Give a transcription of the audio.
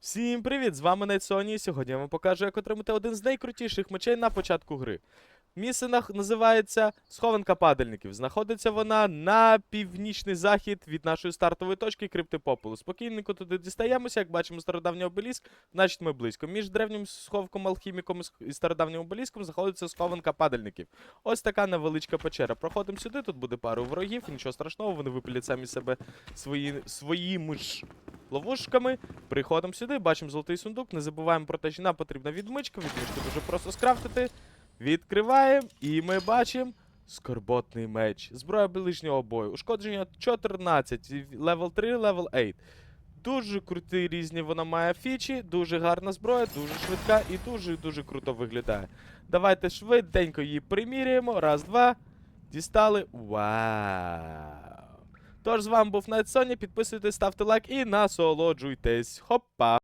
Всім привіт! З вами Найт сьогодні я вам покажу, як отримати один з найкрутіших мечей на початку гри. Місце називається Схованка падальників. Знаходиться вона на північний захід від нашої стартової точки крипти Попелу. Спокійненько туди дістаємося, як бачимо стародавній обеліск, значить ми близько. Між древнім сховком алхіміком і стародавнім обеліском знаходиться схованка падальників. Ось така невеличка печера. Проходимо сюди, тут буде пару ворогів, нічого страшного, вони випилять самі себе свої, своїми ж ловушками. Приходимо сюди, бачимо золотий сундук. Не забуваємо про те, що нам потрібна відмичка. Відмичку дуже просто скрафтити. Відкриваємо, і ми бачимо скорботний меч. Зброя ближнього бою. Ушкодження 14, левел 3, левел 8. Дуже круті різні вона має фічі, дуже гарна зброя, дуже швидка і дуже-дуже круто виглядає. Давайте швиденько її приміряємо. Раз, два. Дістали. Вау! Тож з вами був Найт Соня. Підписуйтесь, ставте лайк і насолоджуйтесь. Хопа!